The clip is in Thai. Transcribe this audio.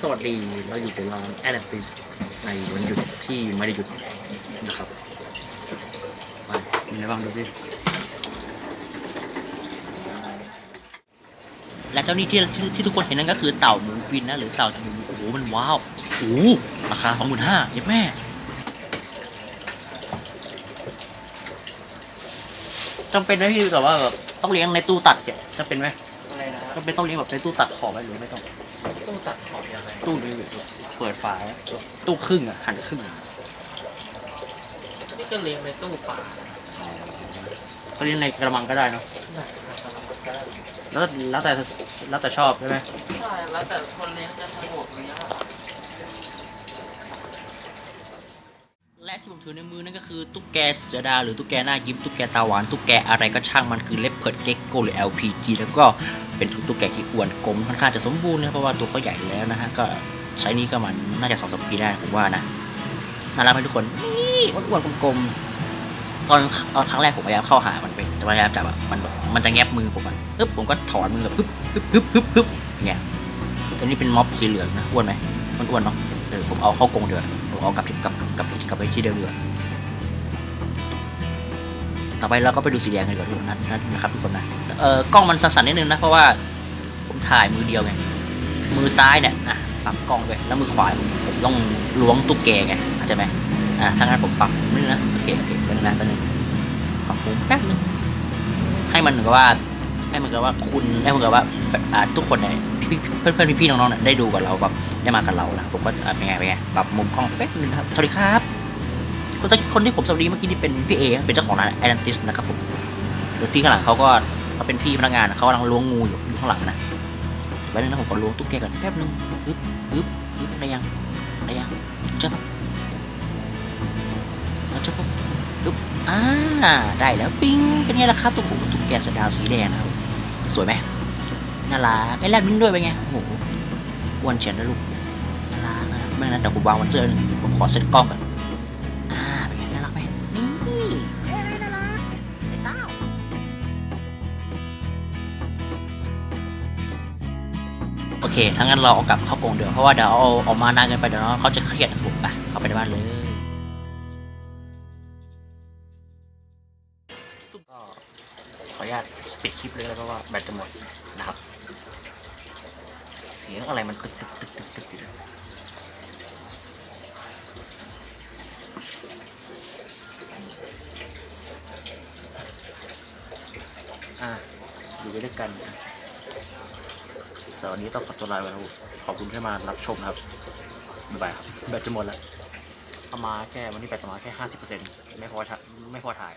สวัสดีเราอยู่ในร้านแอดติสในวันหยุดที่ไม่ได้หยุดนะครับไปมีอะไรบ้างดูสิและเจ้านี่ที่ที่ที่ทุกคนเห็นนั่นก็คือเต่าหมูบินนะหรือเต่าหมูโอ้โหมันว้าวโอ้โหราคาสองหมื่นห้าเย็บแม่จำเป็นไหมพี่แบบว่าแบบต้องเลี้ยงในตู้ตัดเนี่ยจำเป็นไหม อะไรนะจำเป็นต้องเลี้ยงแบบในตู้ตัดขอบไหมหรือไม่ต้องตู้ตัดขอบยังไงตู้นี้เปิดฝาตู้ครึ่งอะหันครึ่งอะนี่ก็เลี้ยงในตู้ปลาก็เลี้ยงในกระมังก็ได้เนาะไหนนะครับก็แล้วแล้วแต่แล้วแต่ชอบใช่ไหมใช่แล้วแต่คนเลี้ยงจะสะดวกเลี้ยงอะและ ที่ผมถือในมือนั่นก็คือตุ๊กแกเสือดาวหรือตุ๊กแกหน้ายิ้มตุ๊กแกตาหวานตุ๊กแกอะไรก็ช่างมันคือเล็บเพิดเก็กโกหรือ LPG แล้วก็เป็นตุ๊กแกที่อ้วนกลมค่อนข้างจะสมบูรณ์นะเพราะว่าตัวเขาใหญ่แล้วนะฮะก็ใช้นี้ก็มันน่าจะสองสามปีได้ผมว่านะน่ารักไหมทุกคนนี่อ้วนๆกลมๆตอนตอนครั้งแรกผมพยายามเข้าหามันไปแต่พยายามจับอะมันแบบมันจะแงบมือผมอะปึ๊บผมก็ถอนมือแบบปึ๊บปึ๊บปึ๊บปึ๊บปึ๊บเนี่ยตัวนี้เป็นม็อบสีเหลืองนะอ้วนไหมมันอ้วนเนาะเออผมเอาเข้ากรงเดือ ผมเอากลับที่กลับกลับกลับไปที่เดิมเดือต่อไปเราก็ไปดูสีแดงกันดีกว่าทุกคนนะนะครับทุกคนนะเออกล้องมันสั่นๆนิดนึงนะเพราะว่าผมถ่ายมือเดียวไงมือซ้ายเนี่ยอะปรับกล้องด้วยแล้วมือขวาผมต้องล้วงตุ๊กแกไงเข้าใจไหมอะถ้างั้นผมปรับนิดนึงนะโอเคโอเคแป๊บนึงนะแป๊บนึงปรับมุมแป๊บนึงให้มันเหมือนกับว่าให้เหมือนกับว่าคุณให้เหมือนกับว่าอ่าทุกคนเนี่ย เพื่อนๆพี่ๆน้องๆเนี่ยได้ดูกับเราแบบได้มากับเรานะผมก็เป็นไงเป็นไงปรับมุมกล้องแป๊บนึงครับสวัสดีครับคนที่คนที่ผมสวัสดีเมื่อกี้นี่เป็นพี่เอเป็นเจ้าของร้านแอตติสนะครับผมหรือพี่ข้างหลังเขาก็เขาเป็นพี่พนักงานเขากำลังล้วงงูอยู่ข้างหลังนะไว้เลยนะผมก็ล้วงตุ๊กแกก่อนแป๊บนึงอึ๊บอึ๊บอึ๊บได้ยังได้ยังจ้าปะเอาจ้าปะอึ๊บอ่าได้แล้วปิ้งเป็นไงล่ะครับตุ๊กตุ๊กแกสดาวสีแดงนะครับสวยไหม น่ารักไอ้แรดมิ้นด้วยเป็นไง โอ้โหอ้วนเฉียนนะลูก น่ารักนะไม่งั้นเดี๋ยวผมวางบนเสื้อหนึ่งผมขอเซ็ตกล้องก่อน อ่า เป็นไงน่ารักไหมนี่เอ้ยน่ารักไอ้เต้าโอเคถ้างั้นเราเอากลับเข้ากรงเดี๋ยว เพราะว่าเดี๋ยวเอาเออกมานานเกินไปเดี๋ยวน้องเขาจะเครียดนะผมไปเข้าไปในบ้านเลยก็ขออนุญาตปิดคลิปเลยแล้วเพราะว่าแบตจะหมดนะครับเสียงอะไรมันตึกตึกตึกตึกตึกอยู่เนี่ยอะอยู่ไปด้วยกันอะสำหรับวันนี้ต้องขอตัวลาไปแล้วขอบคุณที่มารับชมนะครับบ๊ายบายครับแบตจะหมดแล้วเอามาแค่วันนี้แบตประมาณแค่ห้าสิบเปอร์เซ็นต์ไม่พอถ่ายไม่พอถ่าย